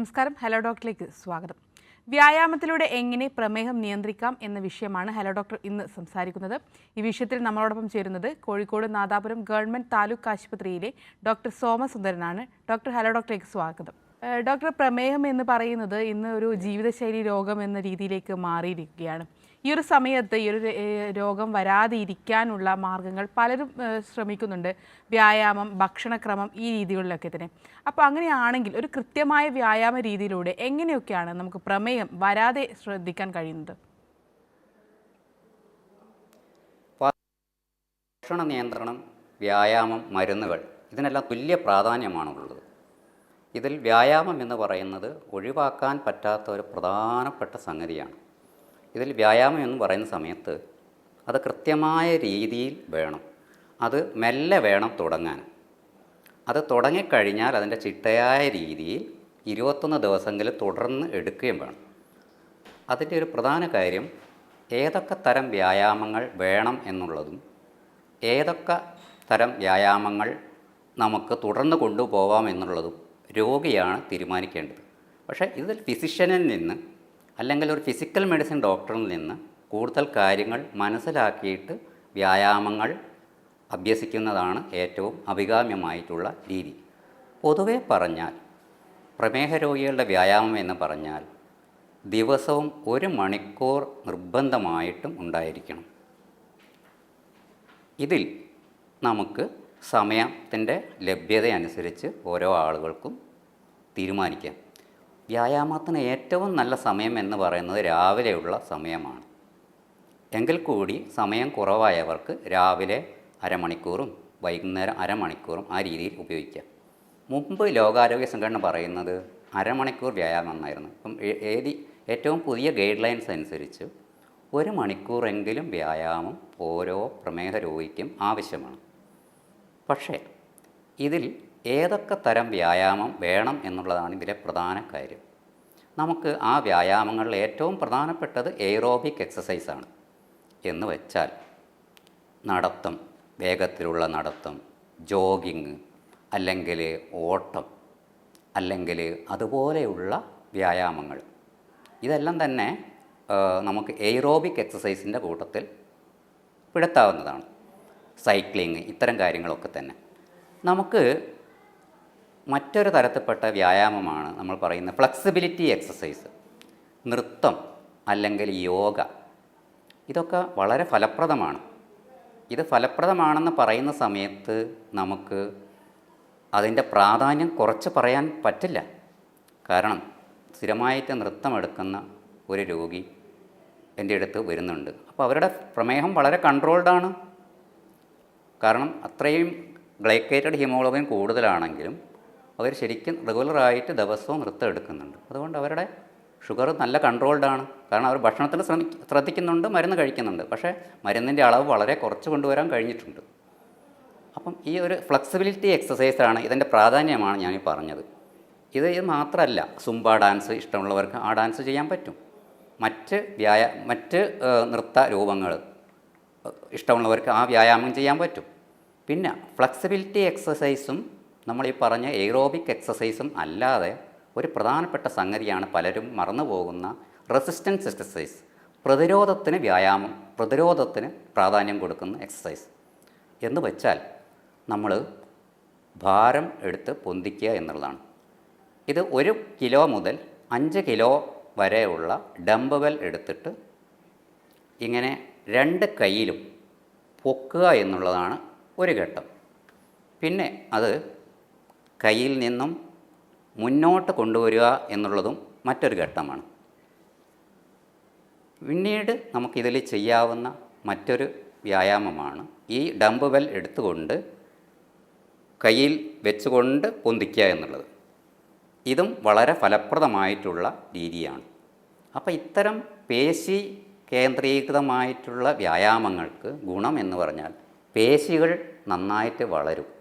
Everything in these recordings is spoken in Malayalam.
നമസ്കാരം. ഹലോ ഡോക്ടറിലേക്ക് സ്വാഗതം. വ്യായാമത്തിലൂടെ എങ്ങനെ പ്രമേഹം നിയന്ത്രിക്കാം എന്ന വിഷയമാണ് ഹലോ ഡോക്ടർ ഇന്ന് സംസാരിക്കുന്നത്. ഈ വിഷയത്തിൽ നമ്മളോടൊപ്പം ചേരുന്നത് കോഴിക്കോട് നാദാപുരം ഗവൺമെന്റ് താലൂക്ക് ആശുപത്രിയിലെ ഡോക്ടർ സോമസുന്ദരനാണ്. ഡോക്ടർ ഹലോ ഡോക്ടറിലേക്ക് സ്വാഗതം. ഡോക്ടർ പ്രമേഹം എന്ന് പറയുന്നത് ഇന്ന് ഒരു ജീവിതശൈലി രോഗം എന്ന രീതിയിലേക്ക് മാറിയിരിക്കുകയാണ്. ഈ ഒരു സമയത്ത് ഈ ഒരു രോഗം വരാതെ ഇരിക്കാനുള്ള മാർഗങ്ങൾ പലരും ശ്രമിക്കുന്നുണ്ട്. വ്യായാമം ഭക്ഷണക്രമം ഈ രീതികളിലൊക്കെ തന്നെ. അപ്പോൾ അങ്ങനെയാണെങ്കിൽ ഒരു കൃത്യമായ വ്യായാമ രീതിയിലൂടെ എങ്ങനെയൊക്കെയാണ് നമുക്ക് പ്രമേയം വരാതെ ശ്രദ്ധിക്കാൻ കഴിയുന്നത്? ഭക്ഷണ നിയന്ത്രണം വ്യായാമം മരുന്നുകൾ ഇതിനെല്ലാം തുല്യ പ്രാധാന്യമാണുള്ളത്. ഇതിൽ വ്യായാമം എന്ന് പറയുന്നത് ഒഴിവാക്കാൻ പറ്റാത്ത ഒരു പ്രധാനപ്പെട്ട സംഗതിയാണ്. ഇതിൽ വ്യായാമം എന്ന് പറയുന്ന സമയത്ത് അത് കൃത്യമായ രീതിയിൽ വേണം. അത് മെല്ലെ വേണം തുടങ്ങാൻ. അത് തുടങ്ങിക്കഴിഞ്ഞാൽ അതിന്റെ ചിട്ടയായ രീതിയിൽ ഇരുപത്തൊന്ന് ദിവസങ്ങളിൽ തുടർന്ന് എടുക്കുകയും വേണം. അതിന്റെ ഒരു പ്രധാന കാര്യം ഏതൊക്കെ തരം വ്യായാമങ്ങൾ വേണം എന്നുള്ളതും ഏതൊക്കെ തരം വ്യായാമങ്ങൾ നമുക്ക് തുടർന്ന് കൊണ്ടുപോകാം എന്നുള്ളതും രോഗിയാണ് തീരുമാനിക്കേണ്ടത്. പക്ഷേ ഇതിൽ ഫിസിഷ്യനിൽ നിന്ന് അല്ലെങ്കിൽ ഒരു ഫിസിക്കൽ മെഡിസിൻ ഡോക്ടറിൽ നിന്ന് കൂടുതൽ കാര്യങ്ങൾ മനസ്സിലാക്കിയിട്ട് വ്യായാമങ്ങൾ അഭ്യസിക്കുന്നതാണ് ഏറ്റവും അഭികാമ്യമായിട്ടുള്ള രീതി. പൊതുവെ പറഞ്ഞാൽ പ്രമേഹ രോഗികളുടെ വ്യായാമം എന്ന് പറഞ്ഞാൽ ദിവസവും ഒരു മണിക്കൂർ നിർബന്ധമായിട്ടും ഉണ്ടായിരിക്കണം. ഇതിൽ നമുക്ക് സമയത്തിന്റെ ലഭ്യത അനുസരിച്ച് ഓരോ ആളുകൾക്കും തീരുമാനിക്കാം. വ്യായാമത്തിന് ഏറ്റവും നല്ല സമയം എന്ന് പറയുന്നത് രാവിലെയുള്ള സമയമാണ്. എങ്കിൽ കൂടി സമയം കുറവായവർക്ക് രാവിലെ അരമണിക്കൂറും വൈകുന്നേരം അരമണിക്കൂറും ആ രീതിയിൽ ഉപയോഗിക്കാം. മുമ്പ് ലോകാരോഗ്യ സംഘടന പറയുന്നത് അരമണിക്കൂർ വ്യായാമം എന്നായിരുന്നു. ഇപ്പം ഏത് ഏറ്റവും പുതിയ ഗൈഡ് ലൈൻസ് അനുസരിച്ച് ഒരു മണിക്കൂറെങ്കിലും വ്യായാമം ഓരോ പ്രമേഹ രോഗിക്കും ആവശ്യമാണ്. പക്ഷേ ഇതിൽ ഏതൊക്കെ തരം വ്യായാമം വേണം എന്നുള്ളതാണ് ഇതിലെ പ്രധാന കാര്യം. നമുക്ക് ആ വ്യായാമങ്ങളിൽ ഏറ്റവും പ്രധാനപ്പെട്ടത് എയ്റോബിക് എക്സസൈസാണ് എന്ന് വെച്ചാൽ നടത്തം വേഗത്തിലുള്ള നടത്തം ജോഗിങ് അല്ലെങ്കിൽ ഓട്ടം അല്ലെങ്കിൽ അതുപോലെയുള്ള വ്യായാമങ്ങൾ. ഇതെല്ലാം തന്നെ നമുക്ക് എയ്റോബിക് എക്സസൈസിന്റെ കൂട്ടത്തിൽ പിടുത്താവുന്നതാണ്. സൈക്ലിങ് ഇത്തരം കാര്യങ്ങളൊക്കെ തന്നെ. നമുക്ക് മറ്റൊരു തരത്തിൽപ്പെട്ട വ്യായാമമാണ് നമ്മൾ പറയുന്ന ഫ്ലെക്സിബിലിറ്റി എക്സസൈസ് നൃത്തം അല്ലെങ്കിൽ യോഗ. ഇതൊക്കെ വളരെ ഫലപ്രദമാണ്. ഇത് ഫലപ്രദമാണെന്ന് പറയുന്ന സമയത്ത് നമുക്ക് അതിന്റെ പ്രാധാന്യം കുറച്ച് പറയാൻ പറ്റില്ല. കാരണം സ്ഥിരമായിട്ട് നൃത്തം എടുക്കുന്ന ഒരു രോഗി എന്റെ അടുത്ത് വരുന്നുണ്ട്. അപ്പോൾ അവരുടെ പ്രമേഹം വളരെ കൺട്രോൾഡാണ് കാരണം അത്രയും ഗ്ലൈക്കേറ്റഡ് ഹീമോഗ്ലോബിൻ കൂടുതലാണെങ്കിലും അവർ ശരിക്കും റെഗുലറായിട്ട് ദിവസവും നൃത്തം എടുക്കുന്നുണ്ട്. അതുകൊണ്ട് അവരുടെ ഷുഗർ നല്ല കൺട്രോൾഡ് ആണ്. കാരണം അവർ ഭക്ഷണത്തിൽ ശ്രമിക്ക ശ്രദ്ധിക്കുന്നുണ്ട് മരുന്ന് കഴിക്കുന്നുണ്ട്. പക്ഷേ മരുന്നിന്റെ അളവ് വളരെ കുറച്ച് കൊണ്ടുവരാൻ കഴിഞ്ഞിട്ടുണ്ട്. അപ്പം ഈ ഒരു ഫ്ലെക്സിബിലിറ്റി എക്സസൈസാണ് ഇതിന്റെ പ്രാധാന്യമാണ് ഞാൻ ഈ പറഞ്ഞത്. ഇത് ഇത് മാത്രമല്ല സുംബ ഡാൻസ് ഇഷ്ടമുള്ളവർക്ക് ആ ഡാൻസ് ചെയ്യാൻ പറ്റും. മറ്റ് വ്യായാ മറ്റ് നൃത്ത രൂപങ്ങൾ ഇഷ്ടമുള്ളവർക്ക് ആ വ്യായാമം ചെയ്യാൻ പറ്റും. പിന്നെ ഫ്ലെക്സിബിലിറ്റി എക്സസൈസും നമ്മൾ ഈ പറഞ്ഞ എയ്റോബിക് എക്സസൈസും അല്ലാതെ ഒരു പ്രധാനപ്പെട്ട സംഗതിയാണ് പലരും മറന്നു പോകുന്ന റെസിസ്റ്റൻസ് എക്സസൈസ് പ്രതിരോധത്തിന് വ്യായാമം പ്രതിരോധത്തിന് പ്രാധാന്യം കൊടുക്കുന്ന എക്സസൈസ് എന്ന് വെച്ചാൽ നമ്മൾ ഭാരം എടുത്ത് പൊന്തിക്കുക എന്നുള്ളതാണ്. ഇത് ഒരു കിലോ മുതൽ അഞ്ച് കിലോ വരെയുള്ള ഡംബവൽ എടുത്തിട്ട് ഇങ്ങനെ രണ്ട് കൈയിലും പൊക്കുക എന്നുള്ളതാണ് ഒരു ഘട്ടം. പിന്നെ അത് കയ്യിൽ നിന്നും മുന്നോട്ട് കൊണ്ടുവരിക എന്നുള്ളതും മറ്റൊരു ഘട്ടമാണ്. പിന്നീട് നമുക്കിതിൽ ചെയ്യാവുന്ന മറ്റൊരു വ്യായാമമാണ്. ഈ ഡംബ് എടുത്തുകൊണ്ട് കയ്യിൽ വെച്ചുകൊണ്ട് പൊന്തിക്കുക എന്നുള്ളത്. ഇതും വളരെ ഫലപ്രദമായിട്ടുള്ള രീതിയാണ്. അപ്പോൾ ഇത്തരം പേശി കേന്ദ്രീകൃതമായിട്ടുള്ള വ്യായാമങ്ങൾക്ക് ഗുണം എന്ന് പറഞ്ഞാൽ പേശികൾ നന്നായിട്ട് വളരും.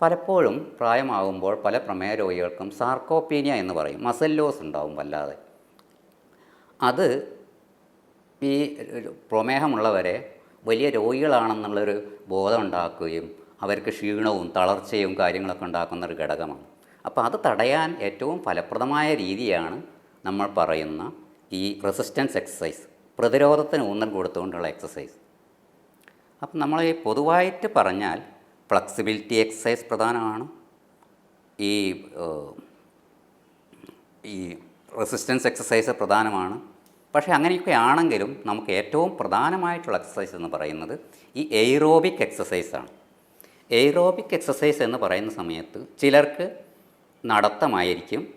പലപ്പോഴും പ്രായമാകുമ്പോൾ പല പ്രമേയ രോഗികൾക്കും സാർക്കോപ്പീനിയ എന്ന് പറയും. മസൽ ലോസ് ഉണ്ടാവും വല്ലാതെ. അത് ഈ പ്രമേഹമുള്ളവരെ വലിയ രോഗികളാണെന്നുള്ളൊരു ബോധം ഉണ്ടാക്കുകയും അവർക്ക് ക്ഷീണവും തളർച്ചയും കാര്യങ്ങളൊക്കെ ഉണ്ടാക്കുന്ന ഒരു ഘടകമാണ്. അപ്പോൾ അത് തടയാൻ ഏറ്റവും ഫലപ്രദമായ രീതിയാണ് നമ്മൾ പറയുന്ന ഈ റെസിസ്റ്റൻസ് എക്സസൈസ് പ്രതിരോധത്തിന് ഊന്നൽ കൊടുത്തുകൊണ്ടുള്ള എക്സസൈസ് അപ്പം നമ്മൾ പൊതുവായിട്ട് പറഞ്ഞാൽ ഫ്ലെക്സിബിലിറ്റി എക്സസൈസ് പ്രധാനമാണ്. ഈ ഈ റെസിസ്റ്റൻസ് എക്സസൈസ് പ്രധാനമാണ്. പക്ഷേ അങ്ങനെയൊക്കെ ആണെങ്കിലും നമുക്ക് ഏറ്റവും പ്രധാനമായിട്ടുള്ള എക്സസൈസ് എന്ന് പറയുന്നത് ഈ എയ്റോബിക് എക്സസൈസാണ് എയ്റോബിക് എക്സസൈസ് എന്ന് പറയുന്ന സമയത്ത് ചിലർക്ക് നടത്തമായിരിക്കും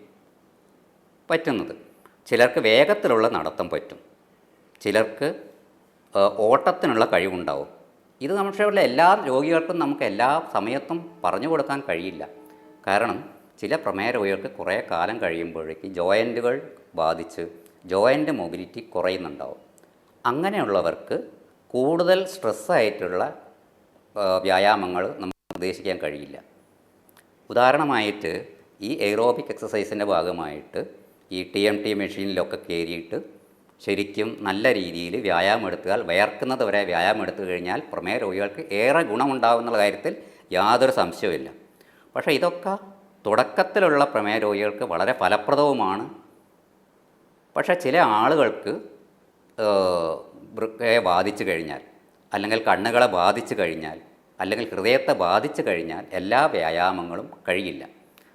പറ്റുന്നത്. ചിലർക്ക് വേഗത്തിലുള്ള നടത്തം പറ്റും. ചിലർക്ക് ഓട്ടത്തിനുള്ള കഴിവുണ്ടാവും. ഇത് നമ്മുടെ എല്ലാ രോഗികൾക്കും നമുക്ക് എല്ലാ സമയത്തും പറഞ്ഞു കൊടുക്കാൻ കഴിയില്ല. കാരണം ചില പ്രമേയ രോഗികൾക്ക് കുറേ കാലം കഴിയുമ്പോഴേക്ക് ജോയിന്റുകൾ ബാധിച്ച് ജോയിന്റ് മൊബിലിറ്റി കുറയുന്നുണ്ടാവും. അങ്ങനെയുള്ളവർക്ക് കൂടുതൽ സ്ട്രെസ്സായിട്ടുള്ള വ്യായാമങ്ങൾ നമുക്ക് നിർദ്ദേശിക്കാൻ കഴിയില്ല. ഉദാഹരണമായിട്ട് ഈ എയ്റോബിക് എക്സസൈസിന്റെ ഭാഗമായിട്ട് ഈ ടി എം ടി മെഷീനിലൊക്കെ കയറിയിട്ട് ശരിക്കും നല്ല രീതിയിൽ വ്യായാമം എടുത്താൽ വയർക്കുന്നത് വരെ വ്യായാമം എടുത്തു കഴിഞ്ഞാൽ പ്രമേയ രോഗികൾക്ക് ഏറെ ഗുണമുണ്ടാകുന്ന കാര്യത്തിൽ യാതൊരു സംശയവുമില്ല. പക്ഷേ ഇതൊക്കെ തുടക്കത്തിലുള്ള പ്രമേയ രോഗികൾക്ക് വളരെ ഫലപ്രദവുമാണ്. പക്ഷേ ചില ആളുകൾക്ക് വൃക്കയെ ബാധിച്ചു കഴിഞ്ഞാൽ അല്ലെങ്കിൽ കണ്ണുകളെ ബാധിച്ചു കഴിഞ്ഞാൽ അല്ലെങ്കിൽ ഹൃദയത്തെ ബാധിച്ചു കഴിഞ്ഞാൽ എല്ലാ വ്യായാമങ്ങളും കഴിയില്ല.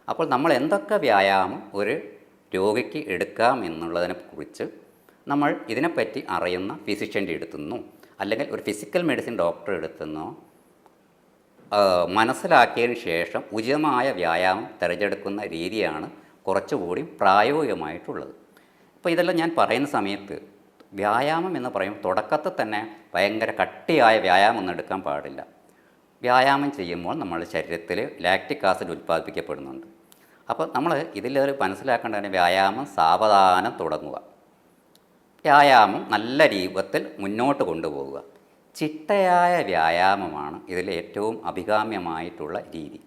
അപ്പോൾ നമ്മൾ എന്തൊക്കെ വ്യായാമം ഒരു രോഗിക്ക് എടുക്കാം എന്നുള്ളതിനെ കുറിച്ച് നമ്മൾ ഇതിനെപ്പറ്റി അറിയുന്ന ഫിസിഷ്യന്റെ എടുത്തുനിന്നോ അല്ലെങ്കിൽ ഒരു ഫിസിക്കൽ മെഡിസിൻ ഡോക്ടറെ എടുത്തുനിന്നോ മനസ്സിലാക്കിയതിന് ശേഷം ഉചിതമായ വ്യായാമം തിരഞ്ഞെടുക്കുന്ന രീതിയാണ് കുറച്ചുകൂടി പ്രായോഗികമായിട്ടുള്ളത്. അപ്പോൾ ഇതെല്ലാം ഞാൻ പറയുന്ന സമയത്ത് വ്യായാമം എന്ന് പറയും തുടക്കത്തിൽ തന്നെ ഭയങ്കര കട്ടിയായ വ്യായാമം ഒന്നും എടുക്കാൻ പാടില്ല. വ്യായാമം ചെയ്യുമ്പോൾ നമ്മുടെ ശരീരത്തിൽ ലാക്റ്റിക് ആസിഡ് ഉൽപ്പാദിപ്പിക്കപ്പെടുന്നുണ്ട്. അപ്പോൾ നമ്മൾ ഇതിലൊരു മനസ്സിലാക്കേണ്ടതിന് വ്യായാമം സാവധാനം തുടങ്ങുക. വ്യായാമം നല്ല രൂപത്തിൽ മുന്നോട്ട് കൊണ്ടുപോവുക. ചിട്ടയായ വ്യായാമമാണ് ഇതിൽ ഏറ്റവും അഭികാമ്യമായിട്ടുള്ള രീതി.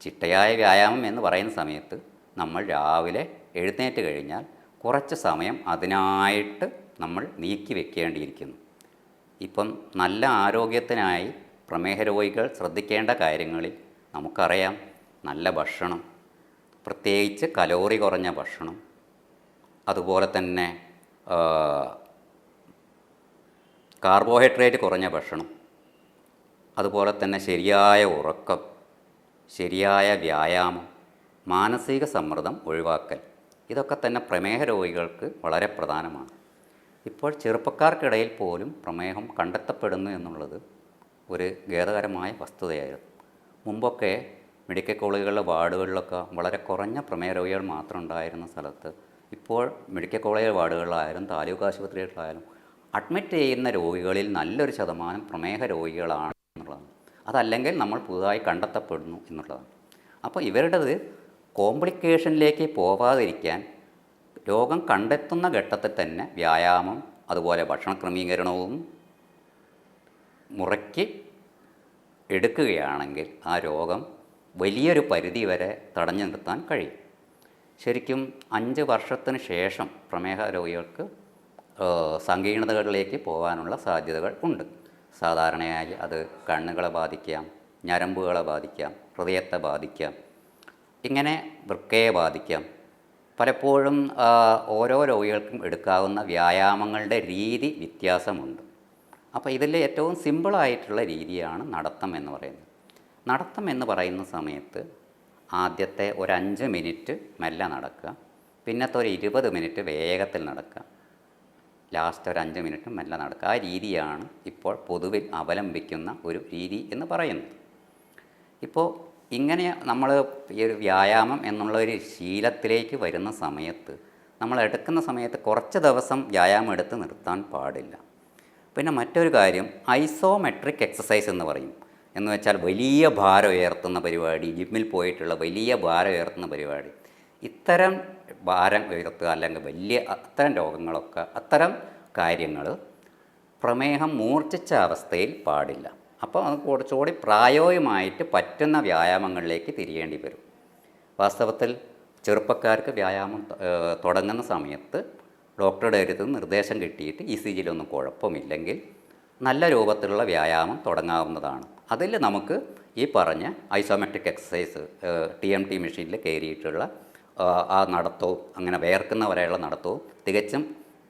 ചിട്ടയായ വ്യായാമം എന്ന് പറയുന്ന സമയത്ത് നമ്മൾ രാവിലെ എഴുന്നേറ്റ് കഴിഞ്ഞാൽ കുറച്ച് സമയം അതിനായിട്ട് നമ്മൾ നീക്കി വെക്കേണ്ടിയിരിക്കുന്നു. ഇപ്പം നല്ല ആരോഗ്യത്തിനായി പ്രമേഹ രോഗികൾ ശ്രദ്ധിക്കേണ്ട കാര്യങ്ങളിൽ നമുക്കറിയാം നല്ല ഭക്ഷണം പ്രത്യേകിച്ച് കലോറി കുറഞ്ഞ ഭക്ഷണം അതുപോലെ തന്നെ കാർബോഹൈഡ്രേറ്റ് കുറഞ്ഞ ഭക്ഷണം. അതുപോലെ തന്നെ ശരിയായ ഉറക്കം ശരിയായ വ്യായാമം മാനസിക സമ്മർദ്ദം ഒഴിവാക്കൽ ഇതൊക്കെ തന്നെ പ്രമേഹ രോഗികൾക്ക് വളരെ പ്രധാനമാണ്. ഇപ്പോൾ ചെറുപ്പക്കാർക്കിടയിൽ പോലും പ്രമേഹം കണ്ടെത്തപ്പെടുന്നു എന്നുള്ളത് ഒരു ഖേദകരമായ വസ്തുതയായിരുന്നു. മുമ്പൊക്കെ മെഡിക്കൽ കോളേജുകളിലെ വാർഡുകളിലൊക്കെ വളരെ കുറഞ്ഞ പ്രമേഹ രോഗികൾ മാത്രം ഉണ്ടായിരുന്ന സ്ഥലത്ത് ഇപ്പോൾ മെഡിക്കൽ കോളേജ് വാർഡുകളിലായാലും താലൂക്ക് ആശുപത്രികളിലായാലും അഡ്മിറ്റ് ചെയ്യുന്ന രോഗികളിൽ നല്ലൊരു ശതമാനം പ്രമേഹ രോഗികളാണ് എന്നുള്ളതാണ്. അതല്ലെങ്കിൽ നമ്മൾ പുതുതായി കണ്ടെത്തപ്പെടുന്നു എന്നുള്ളതാണ്. അപ്പോൾ ഇവരുടേത് കോംപ്ലിക്കേഷനിലേക്ക് പോവാതിരിക്കാൻ രോഗം കണ്ടെത്തുന്ന ഘട്ടത്തിൽ തന്നെ വ്യായാമം അതുപോലെ ഭക്ഷണ ക്രമീകരണവും മുറയ്ക്ക് എടുക്കുകയാണെങ്കിൽ ആ രോഗം വലിയൊരു പരിധി വരെ തടഞ്ഞു നിർത്താൻ കഴിയും. ശരിക്കും അഞ്ച് വർഷത്തിന് ശേഷം പ്രമേഹ രോഗികൾക്ക് സങ്കീർണതകളിലേക്ക് പോകാനുള്ള സാധ്യതകൾ ഉണ്ട്. സാധാരണയായി അത് കണ്ണുകളെ ബാധിക്കാം ഞരമ്പുകളെ ബാധിക്കാം ഹൃദയത്തെ ബാധിക്കാം ഇങ്ങനെ വൃക്കയെ ബാധിക്കാം. പലപ്പോഴും ഓരോ രോഗികൾക്കും എടുക്കാവുന്ന വ്യായാമങ്ങളുടെ രീതി വ്യത്യാസമുണ്ട്. അപ്പോൾ ഇതിൽ ഏറ്റവും സിമ്പിളായിട്ടുള്ള രീതിയാണ് നടത്തം എന്ന് പറയുന്നത്. നടത്തം എന്ന് പറയുന്ന സമയത്ത് ആദ്യത്തെ ഒരു അഞ്ച് മിനിറ്റ് മെല്ലെ നടക്കുക. പിന്നത്തെ ഒരു ഇരുപത് മിനിറ്റ് വേഗത്തിൽ നടക്കുക. ലാസ്റ്റ് ഒരു അഞ്ച് മിനിറ്റ് മെല്ലെ നടക്കുക. ആ രീതിയാണ് ഇപ്പോൾ പൊതുവിൽ അവലംബിക്കുന്ന ഒരു രീതി എന്ന് പറയുന്നത്. ഇപ്പോൾ ഇങ്ങനെ നമ്മൾ ഈ ഒരു വ്യായാമം എന്നുള്ള ഒരു ശീലത്തിലേക്ക് വരുന്ന സമയത്ത് നമ്മൾ എടുക്കുന്ന സമയത്ത് കുറച്ച് ദിവസം വ്യായാമം എടുത്ത് നിർത്താൻ പാടില്ല. പിന്നെ മറ്റൊരു കാര്യം ഐസോമെട്രിക് എക്സസൈസ് എന്ന് പറയും. എന്ന് വെച്ചാൽ വലിയ ഭാരം ഉയർത്തുന്ന പരിപാടി ജിമ്മിൽ പോയിട്ടുള്ള വലിയ ഭാരം ഉയർത്തുന്ന പരിപാടി. ഇത്തരം ഭാരം ഉയർത്തുക അല്ലെങ്കിൽ വലിയ അത്തരം രോഗങ്ങളൊക്കെ അത്തരം കാര്യങ്ങൾ പ്രമേഹം മൂർച്ഛിച്ച അവസ്ഥയിൽ പാടില്ല. അപ്പോൾ അത് കുറച്ചുകൂടി പ്രായോഗികമായിട്ട് പറ്റുന്ന വ്യായാമങ്ങളിലേക്ക് തിരിയേണ്ടി വരും. വാസ്തവത്തിൽ ചെറുപ്പക്കാർക്ക് വ്യായാമം തുടങ്ങുന്ന സമയത്ത് ഡോക്ടറുടെ അടുത്ത് നിർദ്ദേശം കിട്ടിയിട്ട് ഇ സി ജിയിലൊന്നും കുഴപ്പമില്ലെങ്കിൽ നല്ല രൂപത്തിലുള്ള വ്യായാമം തുടങ്ങാവുന്നതാണ്. അതിൽ നമുക്ക് ഈ പറഞ്ഞ isometric exercise T M T മെഷീനിൽ കയറിയിട്ടുള്ള ആ, നടത്തവും അങ്ങനെ വേർക്കുന്ന വരെയുള്ള നടത്തവും തികച്ചും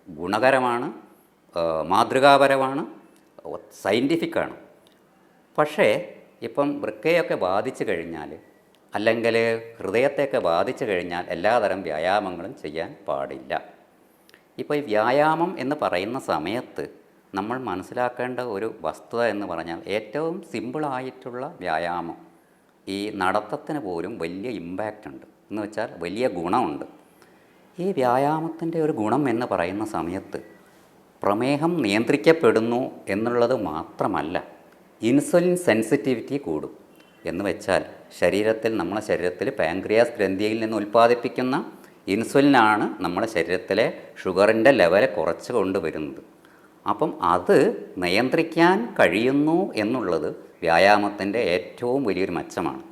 ഗുണകരമാണ് മാതൃകാപരമാണ് സയന്റിഫിക്കാണ് പക്ഷേ ഇപ്പം വൃക്കയൊക്കെ ബാധിച്ചു കഴിഞ്ഞാൽ അല്ലെങ്കിൽ ഹൃദയത്തെയൊക്കെ ബാധിച്ചു കഴിഞ്ഞാൽ എല്ലാതരം വ്യായാമങ്ങളും ചെയ്യാൻ പാടില്ല. ഇപ്പോൾ ഈ വ്യായാമം എന്ന് പറയുന്ന സമയത്ത് നമ്മൾ മനസ്സിലാക്കേണ്ട ഒരു വസ്തുത എന്ന് പറഞ്ഞാൽ ഏറ്റവും സിമ്പിളായിട്ടുള്ള വ്യായാമം ഈ നടത്തത്തിന് പോലും വലിയ ഇമ്പാക്റ്റ് ഉണ്ട്. എന്ന് വെച്ചാൽ വലിയ ഗുണമുണ്ട്. ഈ വ്യായാമത്തിന്റെ ഒരു ഗുണം എന്ന് പറയുന്ന സമയത്ത് പ്രമേഹം നിയന്ത്രിക്കപ്പെടുന്നു എന്നുള്ളത് മാത്രമല്ല ഇൻസുലിൻ സെൻസിറ്റിവിറ്റി കൂടും. എന്ന് വെച്ചാൽ ശരീരത്തിൽ നമ്മുടെ ശരീരത്തിൽ പാങ്ക്രിയാസ് ഗ്രന്ഥിയിൽ നിന്ന് ഉൽപ്പാദിപ്പിക്കുന്ന ഇൻസുലിനാണ് നമ്മുടെ ശരീരത്തിലെ ഷുഗറിന്റെ ലെവൽ കുറച്ച് കൊണ്ടുവരുന്നത്. അപ്പം അത് നിയന്ത്രിക്കാൻ കഴിയുന്നു എന്നുള്ളത് വ്യായാമത്തിന്റെ ഏറ്റവും വലിയൊരു മെച്ചമാണ്.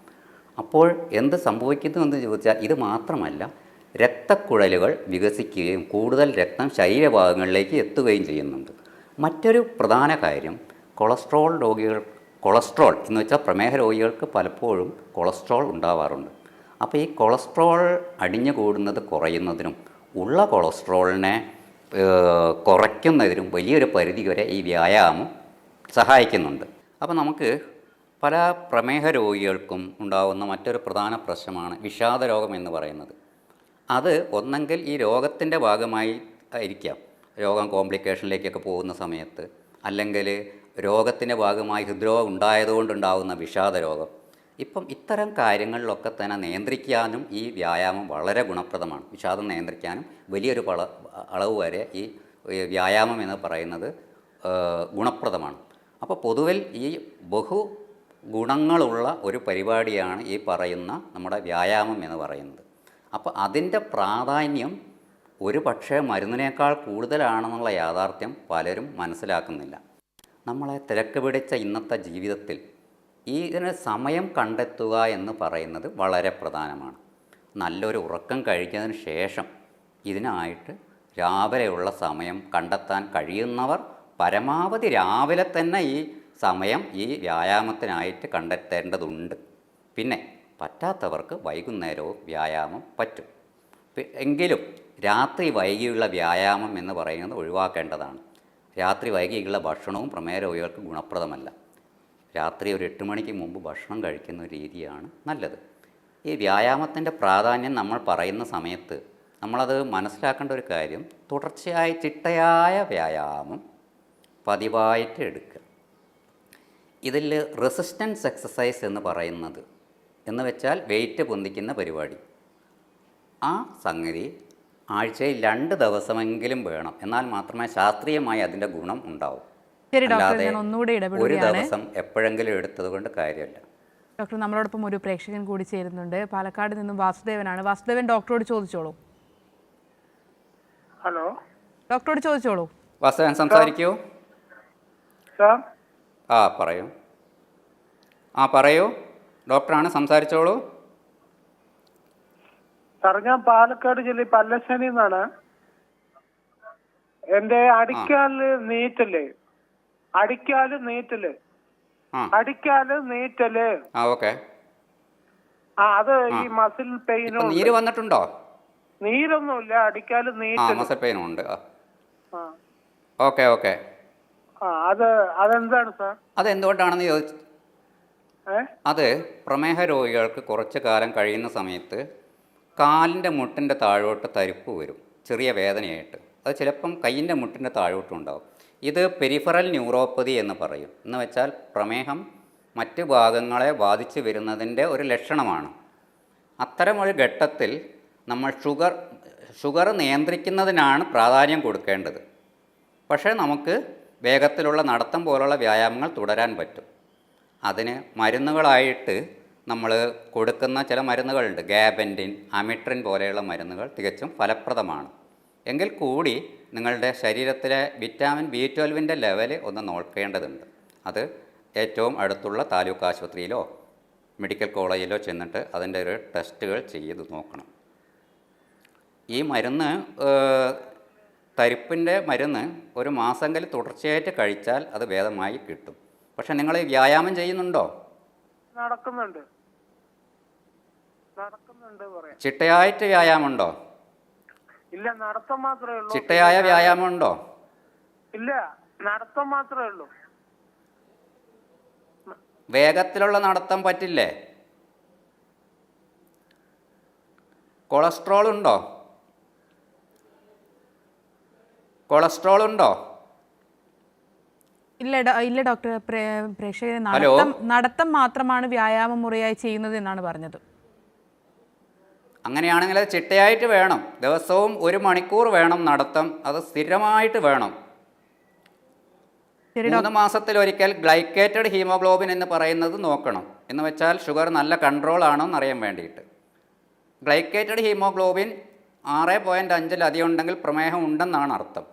അപ്പോൾ എന്ത് സംഭവിക്കുന്നു എന്ന് ചോദിച്ചാൽ ഇത് മാത്രമല്ല രക്തക്കുഴലുകൾ വികസിക്കുകയും കൂടുതൽ രക്തം ശരീരഭാഗങ്ങളിലേക്ക് എത്തുകയും ചെയ്യുന്നുണ്ട്. മറ്റൊരു പ്രധാന കാര്യം കൊളസ്ട്രോൾ രോഗികൾ കൊളസ്ട്രോൾ എന്ന് വെച്ചാൽ പ്രമേഹ രോഗികൾക്ക് പലപ്പോഴും കൊളസ്ട്രോൾ ഉണ്ടാവാറുണ്ട്. അപ്പോൾ ഈ കൊളസ്ട്രോൾ അടിഞ്ഞു കൂടുന്നത് കുറയുന്നതിനും ഉള്ള കൊളസ്ട്രോളിനെ കുറയ്ക്കുന്നതിനും വലിയൊരു പരിധി വരെ ഈ വ്യായാമം സഹായിക്കുന്നുണ്ട്. അപ്പോൾ നമുക്ക് പല പ്രമേഹ രോഗികൾക്കും ഉണ്ടാകുന്ന മറ്റൊരു പ്രധാന പ്രശ്നമാണ് വിഷാദ രോഗം എന്ന് പറയുന്നത്. അത് ഒന്നെങ്കിൽ ഈ രോഗത്തിന്റെ ഭാഗമായി ആയിരിക്കാം. രോഗം കോംപ്ലിക്കേഷനിലേക്കൊക്കെ പോകുന്ന സമയത്ത്. അല്ലെങ്കിൽ രോഗത്തിന്റെ ഭാഗമായി ഹൃദ്രോഗം ഉണ്ടായതുകൊണ്ടുണ്ടാകുന്ന വിഷാദ രോഗം. ഇപ്പം ഇത്തരം കാര്യങ്ങളിലൊക്കെ തന്നെ നിയന്ത്രിക്കാനും ഈ വ്യായാമം വളരെ ഗുണപ്രദമാണ്. വിഷാദം നിയന്ത്രിക്കാനും വലിയൊരു പള അളവ് വരെ ഈ വ്യായാമം എന്ന് പറയുന്നത് ഗുണപ്രദമാണ്. അപ്പോൾ പൊതുവിൽ ഈ ബഹു ഗുണങ്ങളുള്ള ഒരു പരിപാടിയാണ് ഈ പറയുന്ന നമ്മുടെ വ്യായാമം എന്ന് പറയുന്നത്. അപ്പോൾ അതിന്റെ പ്രാധാന്യം ഒരു പക്ഷേ മരുന്നിനേക്കാൾ കൂടുതലാണെന്നുള്ള യാഥാർത്ഥ്യം പലരും മനസ്സിലാക്കുന്നില്ല. നമ്മളെ തിരക്ക് പിടിച്ച ഇന്നത്തെ ജീവിതത്തിൽ ഇതിന് സമയം കണ്ടെത്തുക എന്ന് പറയുന്നത് വളരെ പ്രധാനമാണ്. നല്ലൊരു ഉറക്കം കഴിക്കുന്നതിന് ശേഷം ഇതിനായിട്ട് രാവിലെയുള്ള സമയം കണ്ടെത്താൻ കഴിയുന്നവർ പരമാവധി രാവിലെ തന്നെ ഈ സമയം ഈ വ്യായാമത്തിനായിട്ട് കണ്ടെത്തേണ്ടതുണ്ട്. പിന്നെ പറ്റാത്തവർക്ക് വൈകുന്നേരവും വ്യായാമം പറ്റും. എങ്കിലും രാത്രി വൈകിയുള്ള വ്യായാമം എന്ന് പറയുന്നത് ഒഴിവാക്കേണ്ടതാണ്. രാത്രി വൈകിയുള്ള ഭക്ഷണവും പ്രമേഹ രോഗികൾക്ക് ഗുണപ്രദമല്ല. രാത്രി ഒരു എട്ട് മണിക്ക് മുമ്പ് ഭക്ഷണം കഴിക്കുന്ന ഒരു രീതിയാണ് നല്ലത്. ഈ വ്യായാമത്തിന്റെ പ്രാധാന്യം നമ്മൾ പറയുന്ന സമയത്ത് നമ്മളത് മനസ്സിലാക്കേണ്ട ഒരു കാര്യം തുടർച്ചയായി ചിട്ടയായ വ്യായാമം പതിവായിട്ട് എടുക്കുക. ഇതിൽ റെസിസ്റ്റൻസ് എക്സസൈസ് എന്ന് പറയുന്നത് എന്ന് വെച്ചാൽ വെയിറ്റ് പൊന്തിക്കുന്ന പരിപാടി. ആ സംഗതി ആഴ്ചയിൽ രണ്ട് ദിവസമെങ്കിലും വേണം. എന്നാൽ മാത്രമേ ശാസ്ത്രീയമായി അതിന്റെ ഗുണം ഉണ്ടാവൂ. ശരി ഡോക്ടർ അല്ലാതെ ഞാൻ ഒന്നുകൂടെ ഒരു ഇടപെടുകയാണ് ദിവസം എപ്പോഴെങ്കിലും എടുത്തത് കൊണ്ട് കാര്യമില്ല. ഡോക്ടർ നമ്മളോടൊപ്പം ഒരു പ്രേക്ഷകൻ കൂടി ചേരുന്നുണ്ട്. പാലക്കാട് നിന്നും വാസുദേവനാണ്. വാസുദേവൻ ഡോക്ടറോട് ചോദിച്ചോളൂ. ഹലോ. ഡോക്ടറോട് ചോദിച്ചോളൂ. വാസുദേവൻ സംസാരിക്കൂ. സാർ ആ പറയൂ. ആ പറയൂ. ഡോക്ടറാണ് സംസാരിച്ചോളൂ. സാർ ഞാൻ പാലക്കാട് ജില്ലയിൽ പല്ലശ്ശേരി നിന്നാണ്. എന്റെ അടിക്കാൽ നീറ്റൽ അടിക്കാൽ നീറ്റൽ. അടിക്കാൽ നീറ്റൽ. ആ ഓക്കെ. ആ അത് ഈ മസിൽ പെയിനും നീര് വന്നിട്ടുണ്ടോ? നീരൊന്നുമില്ല അടിക്കാൽ നീറ്റൽ. മസൽ പെയിനും ഉണ്ട്. Okay okay. അത് അതെന്താണ് സാർ? അതെന്തുകൊണ്ടാണെന്ന് ചോദിച്ചു അത് പ്രമേഹ രോഗികൾക്ക് കുറച്ച് കാലം കഴിയുന്ന സമയത്ത് കാലിന്റെ മുട്ടിന്റെ താഴോട്ട് തരിപ്പ് വരും ചെറിയ വേദനയായിട്ട്. അത് ചിലപ്പം കൈയിന്റെ മുട്ടിന്റെ താഴോട്ടും ഉണ്ടാവും. ഇത് പെരിഫറൽ ന്യൂറോപ്പതി എന്ന് പറയും. എന്ന് വെച്ചാൽ പ്രമേഹം മറ്റ് ഭാഗങ്ങളെ ബാധിച്ചു വരുന്നതിന്റെ ഒരു ലക്ഷണമാണ്. അത്തരമൊരു ഘട്ടത്തിൽ നമ്മൾ ഷുഗർ ഷുഗർ നിയന്ത്രിക്കുന്നതിനാണ് പ്രാധാന്യം കൊടുക്കേണ്ടത്. പക്ഷേ നമുക്ക് വേഗത്തിലുള്ള നടത്തം പോലുള്ള വ്യായാമങ്ങൾ തുടരാൻ പറ്റും. അതിന് മരുന്നുകളായിട്ട് നമ്മൾ കൊടുക്കുന്ന ചില മരുന്നുകളുണ്ട്. ഗാബൻഡിൻ അമിട്രിൻ പോലെയുള്ള മരുന്നുകൾ തികച്ചും ഫലപ്രദമാണ്. എങ്കിൽ കൂടി നിങ്ങളുടെ ശരീരത്തിലെ വിറ്റാമിൻ ബി ട്വൽവിന്റെ ലെവൽ ഒന്ന് നോക്കേണ്ടതുണ്ട്. അത് ഏറ്റവും അടുത്തുള്ള താലൂക്ക് ആശുപത്രിയിലോ മെഡിക്കൽ കോളേജിലോ ചെന്നിട്ട് അതിന്റെ ഒരു ടെസ്റ്റുകൾ ചെയ്ത് നോക്കണം. ഈ മരുന്ന് തരിപ്പിന്റെ മരുന്ന് ഒരു മാസമെങ്കിൽ തുടർച്ചയായിട്ട് കഴിച്ചാൽ അത് ഭേദമായി കിട്ടും. പക്ഷെ നിങ്ങൾ വ്യായാമം ചെയ്യുന്നുണ്ടോ? നടക്കുന്നുണ്ട്. നടക്കുന്നുണ്ട് ചിട്ടയായിട്ട് വ്യായാമം വ്യായാമമുണ്ടോ? ഇല്ല നടത്തം മാത്രമേ ഉള്ളൂ. ചിട്ടയായ വ്യായാമം ഉണ്ടോ ഇല്ല നടത്തം മാത്രമേ ഉള്ളൂ. വേഗത്തിലുള്ള നടത്തം പറ്റില്ലേ? കൊളസ്ട്രോൾ ഉണ്ടോ? കൊളസ്ട്രോൾ ഉണ്ടോ? ഇല്ല ഇല്ല ഡോക്ടർ പ്രേ- പ്രേക്ഷകരെ? നടത്തം നടത്തം മാത്രമാണ് വ്യായാമ മുറിയായി ചെയ്യുന്നത് എന്നാണ് പറഞ്ഞത്. അങ്ങനെയാണെങ്കിൽ അത് ചിട്ടയായിട്ട് വേണം. ദിവസവും ഒരു മണിക്കൂർ വേണം നടത്തം. അത് സ്ഥിരമായിട്ട് വേണം. മൂന്ന് മാസത്തിൽ ഒരിക്കൽ ഗ്ലൈക്കേറ്റഡ് ഹീമോഗ്ലോബിൻ എന്ന് പറയുന്നത് നോക്കണം. എന്ന് വെച്ചാൽ ഷുഗർ നല്ല കൺട്രോൾ ആണോ എന്നറിയാൻ വേണ്ടിയിട്ട്. ഗ്ലൈക്കേറ്റഡ് ഹീമോഗ്ലോബിൻ ആറ് പോയിന്റ് അഞ്ചിലധികം ഉണ്ടെങ്കിൽ പ്രമേഹം ഉണ്ടെന്നാണ് അർത്ഥം.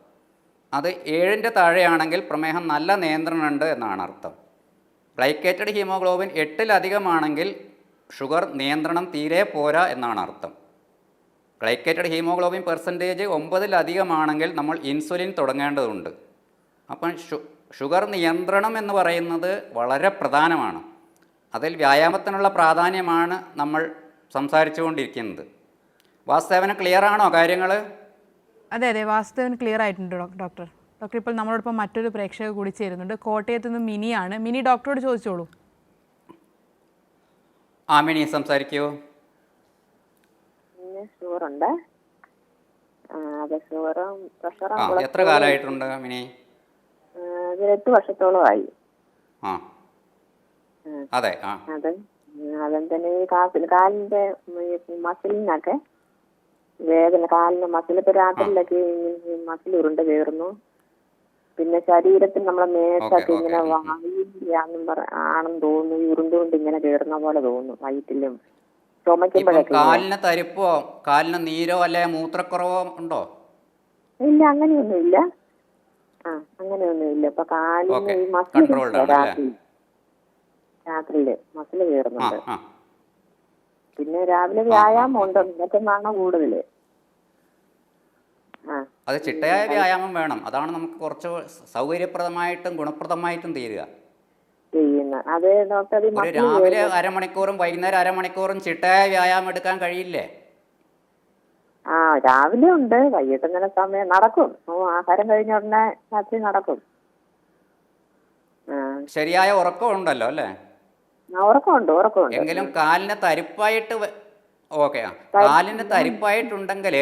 അത് ഏഴിന്റെ താഴെയാണെങ്കിൽ പ്രമേഹം നല്ല നിയന്ത്രണമുണ്ട് എന്നാണ് അർത്ഥം. ഗ്ലൈക്കേറ്റഡ് ഹീമോഗ്ലോബിൻ എട്ടിലധികമാണെങ്കിൽ ഷുഗർ നിയന്ത്രണം തീരെ പോരാ എന്നാണ് അർത്ഥം. ഗ്ലൈക്കേറ്റഡ് ഹീമോഗ്ലോബിൻ പെർസെന്റേജ് ഒമ്പതിലധികമാണെങ്കിൽ നമ്മൾ ഇൻസുലിൻ തുടങ്ങേണ്ടതുണ്ട്. അപ്പം ഷുഗർ നിയന്ത്രണം എന്ന് പറയുന്നത് വളരെ പ്രധാനമാണ്. അതിൽ വ്യായാമത്തിനുള്ള പ്രാധാന്യമാണ് നമ്മൾ സംസാരിച്ചുകൊണ്ടിരിക്കുന്നത്. വാസ്തവന ക്ലിയർ ആണോ കാര്യങ്ങൾ അതെ അതെ വാസ്തവന് ക്ലിയർ ആയിട്ടുണ്ട് ഡോക്- ഡോക്ടർ. ഡോക്ടർ ഇപ്പോൾ നമ്മളോടൊപ്പം മറ്റൊരു പ്രേക്ഷക കൂടി ചേരുന്നുണ്ട്. കോട്ടയത്ത് നിന്ന് മിനിയാണ്. മിനി ഡോക്ടറോട് ചോദിച്ചോളൂ. ആമിനി സംസാരിക്കൂ. ഷുഗറുണ്ട് ഷുഗറും പ്രഷറും എത്ര കാലമായിട്ടുണ്ട് എട്ട് വർഷത്തോളമായി ആ. അതെ ആ. അത് ഈ കാലിന്റെ മസിലിനൊക്കെ വേദന കാലിന് മസിൽ ഇപ്പൊ രാത്രിയിലൊക്കെ മസിൽ ഉരുണ്ട് കയറുന്നു. പിന്നെ ശരീരത്തിൽ നമ്മളെ മേത്തൊക്കെ ഇങ്ങനെ വായിന്ന് ഉം, പറ ആണെന്ന് തോന്നുന്നു. ഉരുണ്ടുകൊണ്ട് ഇങ്ങനെ കയറുന്ന പോലെ തോന്നുന്നു വയറ്റിലും. ഇപ്പം കാലിന് തരിപ്പോ കാലിന് നീരോ അല്ലെ മൂത്രക്കുറവോ ഉണ്ടോ? ഇല്ല അങ്ങനെയൊന്നുമില്ല. ആ അങ്ങനെയൊന്നുമില്ല. ഇപ്പൊ കാലിന്. ഈ മസിൽ? രാത്രി. രാത്രിയിൽ മസിൽ കയറുന്നുണ്ട് പിന്നെ രാവിലെ വ്യായാമം ഉണ്ട്. ഇന്നത്തെന്നാണ് കൂടുതൽ. അത് ചിട്ടയായ വ്യായാമം വേണം. അതാണ് നമുക്ക് കുറച്ച് സൗകര്യപ്രദമായിട്ടും ഗുണപ്രദമായിട്ടും തീരുക. ഒരു രാവിലെ അരമണിക്കൂറും വൈകുന്നേരം അരമണിക്കൂറും ചിട്ടയായ വ്യായാമം എടുക്കാൻ കഴിയില്ലേ? ആ രാവിലെ ഉണ്ട്. വൈകിട്ട് ഇങ്ങനെ സമയം നടക്കും. ആഹാരം കഴിഞ്ഞ ഉടനെ രാത്രി നടക്കും. ശരിയായ ഉറക്കം ഉണ്ടല്ലോ അല്ലേ? ഉറക്കമുണ്ട് ഉറക്കമുണ്ട്. എങ്കിലും കാലിന് തരിപ്പായിട്ട് ഓക്കെ കാലിന് തരിപ്പായിട്ടുണ്ടെങ്കിൽ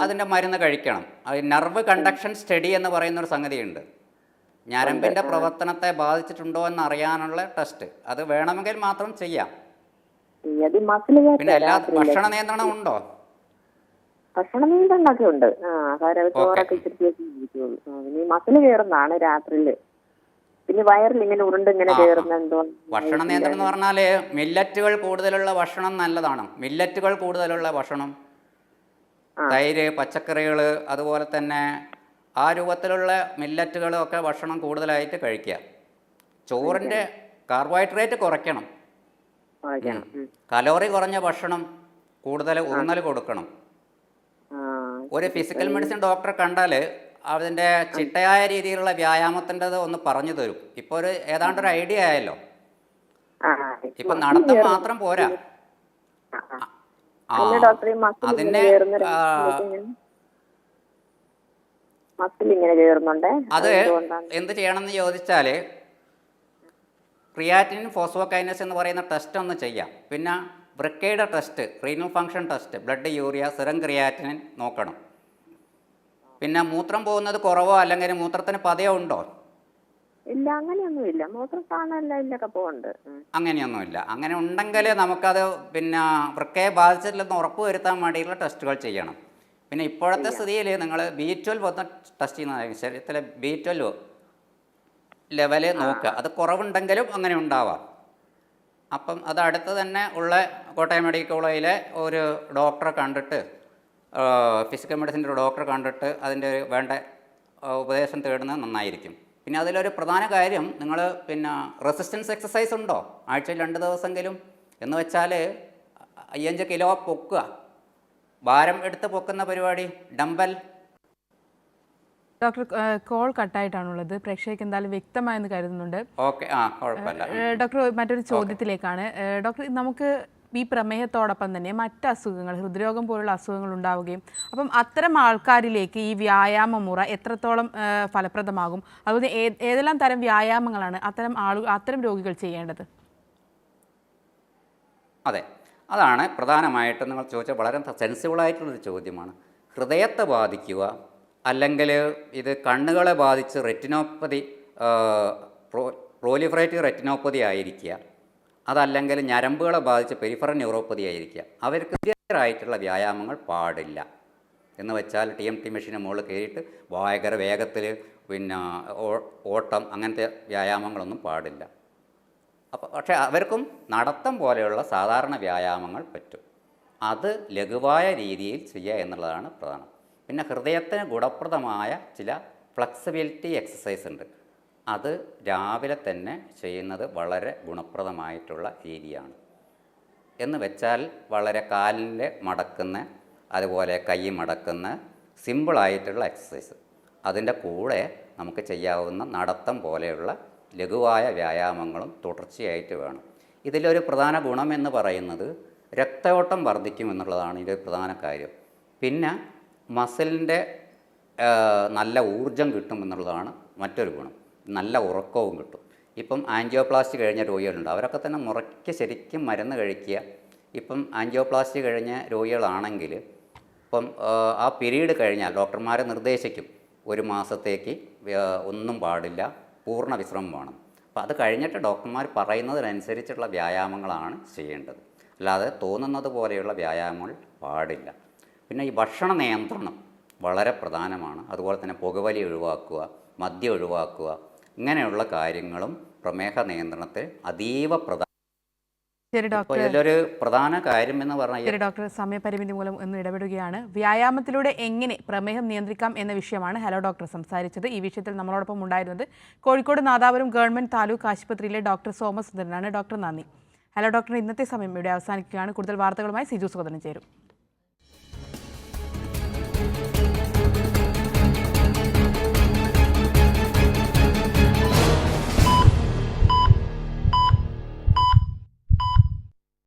അതിന്റെ മരുന്ന് കഴിക്കണം. നെർവ് കണ്ടക്ഷൻ സ്റ്റഡി എന്ന് പറയുന്ന ഒരു സംഗതിയുണ്ട്. ഞരമ്പിന്റെ പ്രവർത്തനത്തെ ബാധിച്ചിട്ടുണ്ടോ എന്ന് അറിയാനുള്ള ടെസ്റ്റ് അത് വേണമെങ്കിൽ മാത്രം ചെയ്യാം. പിന്നെ എല്ലാ ഭക്ഷണ നിയന്ത്രണം ഉണ്ടോ? ഭക്ഷണ നിയന്ത്രണമൊക്കെ ഉണ്ട്. ചോറൊക്കെ ഇനി ആ, പിന്നെ മസിൽ കയറുന്നതാണ് രാത്രിയിൽ. പിന്നെ വയറിൽ ഇങ്ങനെ ഉരുണ്ട് ഇങ്ങനെ ആ, ആ. കയറുന്ന എന്തോ ഭക്ഷണ നിയന്ത്രണം എന്ന് പറഞ്ഞാൽ മില്ലറ്റുകൾ കൂടുതലുള്ള ഭക്ഷണം നല്ലതാണ്. മില്ലറ്റുകൾ കൂടുതലുള്ള ഭക്ഷണം. തൈര് പച്ചക്കറികൾ അതുപോലെ തന്നെ ആ രൂപത്തിലുള്ള മില്ലറ്റുകളൊക്കെ ഭക്ഷണം കൂടുതലായിട്ട് കഴിക്കുക. ചോറിന്റെ കാർബോഹൈഡ്രേറ്റ് കുറയ്ക്കണം. കലോറി കുറഞ്ഞ ഭക്ഷണം കൂടുതൽ ഊന്നൽ കൊടുക്കണം. ഒരു ഫിസിക്കൽ മെഡിസിൻ ഡോക്ടറെ കണ്ടാൽ അതിന്റെ ചിട്ടയായ രീതിയിലുള്ള വ്യായാമത്തിന്റെത് ഒന്ന് പറഞ്ഞു തരും. ഇപ്പോൾ ഒരു ഏതാണ്ട് ഒരു ഐഡിയ ആയല്ലോ. ഇപ്പൊ നടത്തം മാത്രം പോരാ. അതിന് അത് എന്ത് ചെയ്യണമെന്ന് ചോദിച്ചാൽ ക്രിയാറ്റിൻ ഫോസ്ഫോകൈനസ് എന്ന് പറയുന്ന ടെസ്റ്റ് ഒന്ന് ചെയ്യാം. പിന്നെ ബ്രിക്കേഡ് test renal function test blood urea serum creatinine നോക്കണം. പിന്നെ മൂത്രം പോകുന്നത് കുറവോ അല്ലെങ്കിൽ മൂത്രത്തിന് പതയോ ഉണ്ടോ? ഇല്ല അങ്ങനെയൊന്നുമില്ല മൂത്രം സ്ഥാനമല്ല ഇല്ലൊക്കെ പോകുന്നുണ്ട്. അങ്ങനെയൊന്നുമില്ല. അങ്ങനെ ഉണ്ടെങ്കിൽ നമുക്കത് പിന്നെ വൃക്കയെ ബാധിച്ചിട്ടില്ലെന്ന് ഉറപ്പ് വരുത്താൻ വേണ്ടിയിട്ടുള്ള ടെസ്റ്റുകൾ ചെയ്യണം. പിന്നെ ഇപ്പോഴത്തെ സ്ഥിതിയിൽ നിങ്ങൾ ബി ട്വൽവ് ഒന്ന് ടെസ്റ്റ് ചെയ്യുന്നതായിരിക്കും ശരീരത്തിലെ ബി ട്വൽവ് ലെവൽ നോക്കുക. അത് കുറവുണ്ടെങ്കിലും അങ്ങനെ ഉണ്ടാവാം. അപ്പം അത് അടുത്ത് തന്നെ ഉള്ള കോട്ടയം മെഡിക്കൽ കോളേജിലെ ഒരു ഡോക്ടറെ കണ്ടിട്ട് ഫിസിക്കൽ മെഡിസിന്റെ ഒരു ഡോക്ടറെ കണ്ടിട്ട് അതിന്റെ ഒരു വേണ്ട ഉപദേശം തേടുന്നത് നന്നായിരിക്കും. പിന്നെ അതിലൊരു പ്രധാന കാര്യം നിങ്ങൾ പിന്നെ റെസിസ്റ്റൻസ് എക്സസൈസ് ഉണ്ടോ? ആഴ്ചയിൽ രണ്ട് ദിവസമെങ്കിലും എന്ന് വെച്ചാൽ അയ്യഞ്ച് കിലോ പൊക്കുക. ഭാരം എടുത്ത് പൊക്കുന്ന പരിപാടി ഡംബൽ ഡോക്ടർ കോൾ കട്ടായിട്ടാണുള്ളത്. പ്രേക്ഷകർക്ക് എന്തായാലും വ്യക്തമായെന്ന് കരുതുന്നുണ്ട്. ഓക്കെ ആ കുഴപ്പമില്ല. ഡോക്ടർ മറ്റൊരു ചോദ്യത്തിലേക്കാണ്. ഡോക്ടർ നമുക്ക് ഈ പ്രമേഹത്തോടൊപ്പം തന്നെ മറ്റ് അസുഖങ്ങൾ ഹൃദ്രോഗം പോലുള്ള അസുഖങ്ങൾ ഉണ്ടാവുകയും അപ്പം അത്തരം ആൾക്കാരിലേക്ക് ഈ വ്യായാമ മുറ എത്രത്തോളം ഫലപ്രദമാകും? അതുപോലെ ഏതെല്ലാം തരം വ്യായാമങ്ങളാണ് അത്തരം ആളുകൾ അത്തരം രോഗികൾ ചെയ്യേണ്ടത്? അതെ. അതാണ് പ്രധാനമായിട്ടും നിങ്ങൾ ചോദിച്ച വളരെ സെൻസിബിളായിട്ടുള്ളൊരു ചോദ്യമാണ്. ഹൃദയത്തെ ബാധിക്കുക അല്ലെങ്കിൽ ഇത് കണ്ണുകളെ ബാധിച്ച് റെറ്റിനോപ്പതി പ്രോലിഫറേറ്റീവ് റെറ്റിനോപ്പതി ആയിരിക്കുക. അതല്ലെങ്കിൽ ഞരമ്പുകളെ ബാധിച്ച പെരിഫറൽ ന്യൂറോപ്പതി ആയിരിക്കുക. അവർക്ക് ആയിട്ടുള്ള വ്യായാമങ്ങൾ പാടില്ല. എന്ന് വെച്ചാൽ ടി എം ടി മെഷീന് മുകളിൽ കയറിയിട്ട് ഭയങ്കര വേഗത്തിൽ പിന്നെ ഓട്ടം അങ്ങനത്തെ വ്യായാമങ്ങളൊന്നും പാടില്ല. അപ്പോൾ പക്ഷേ അവർക്കും നടത്തം പോലെയുള്ള സാധാരണ വ്യായാമങ്ങൾ പറ്റും. അത് ലഘുവായ രീതിയിൽ ചെയ്യുക എന്നുള്ളതാണ് പ്രധാനം. പിന്നെ ഹൃദയത്തിന് ഗുണപ്രദമായ ചില ഫ്ലെക്സിബിലിറ്റി എക്സസൈസ് ഉണ്ട്. അത് രാവിലെ തന്നെ ചെയ്യുന്നത് വളരെ ഗുണപ്രദമായിട്ടുള്ള രീതിയാണ്. എന്ന് വെച്ചാൽ വളരെ കാലിന്റെ മടക്കുന്ന അതുപോലെ കൈ മടക്കുന്ന സിമ്പിളായിട്ടുള്ള എക്സസൈസ് അതിന്റെ കൂടെ നമുക്ക് ചെയ്യാവുന്ന നടത്തം പോലെയുള്ള ലഘുവായ വ്യായാമങ്ങളും തുടർച്ചയായിട്ട് വേണം. ഇതിലൊരു പ്രധാന ഗുണം എന്ന് പറയുന്നത് രക്തയോട്ടം വർദ്ധിക്കും എന്നുള്ളതാണ് ഇതിന്റെ പ്രധാന കാര്യം. പിന്നെ മസിലിന്റെ നല്ല ഊർജം കിട്ടുമെന്നുള്ളതാണ് മറ്റൊരു ഗുണം. നല്ല ഉറക്കവും കിട്ടും. ഇപ്പം ആൻജിയോപ്ലാസ്റ്റി കഴിഞ്ഞ രോഗികളുണ്ട്. അവരൊക്കെ തന്നെ മുറയ്ക്ക് ശരിക്കും മരുന്ന് കഴിക്കുക. ഇപ്പം ആൻജിയോപ്ലാസ്റ്റി കഴിഞ്ഞ രോഗികളാണെങ്കിൽ ഇപ്പം ആ, പിരീഡ് കഴിഞ്ഞാൽ ഡോക്ടർമാരെ നിർദ്ദേശിക്കും. ഒരു മാസത്തേക്ക് ഒന്നും പാടില്ല. പൂർണ വിശ്രമം വേണം. അപ്പോൾ അത് കഴിഞ്ഞിട്ട് ഡോക്ടർമാർ പറയുന്നതിനനുസരിച്ചുള്ള വ്യായാമങ്ങളാണ് ചെയ്യേണ്ടത്. അല്ലാതെ തോന്നുന്നത് പോലെയുള്ള വ്യായാമങ്ങൾ പാടില്ല. പിന്നെ ഈ ഭക്ഷണ നിയന്ത്രണം വളരെ പ്രധാനമാണ്. അതുപോലെ തന്നെ പുകവലി ഒഴിവാക്കുക മദ്യം ഒഴിവാക്കുക ഇങ്ങനെയുള്ള കാര്യങ്ങളും പ്രമേഹ നിയന്ത്രണത്തെ അതീവ പ്രധാന ശരി ഡോക്ടർ. ഇതിലൊരു പ്രധാന കാര്യം എന്ന് പറഞ്ഞാൽ ശരി ഡോക്ടർ. സമയപരിമിതി മൂലം ഒന്ന് ഇടപെടുകയാണ്. വ്യായാമത്തിലൂടെ എങ്ങനെ പ്രമേഹം നിയന്ത്രിക്കാം എന്ന വിഷയമാണ് ഹലോ ഡോക്ടർ സംസാരിച്ചത്. ഈ വിഷയത്തിൽ നമ്മളോടൊപ്പം ഉണ്ടായിരുന്നത് കോഴിക്കോട് നാദാപുരം ഗവൺമെന്റ് താലൂക്ക് ആശുപത്രിയിലെ ഡോക്ടർ സോമസുന്ദരനാണ്. ഡോക്ടർ നന്ദി. ഹലോ ഡോക്ടർ ഇന്നത്തെ സമയം ഇവിടെ അവസാനിക്കുകയാണ്. കൂടുതൽ വാർത്തകളുമായി സിജു സുഗതനം ചേരും.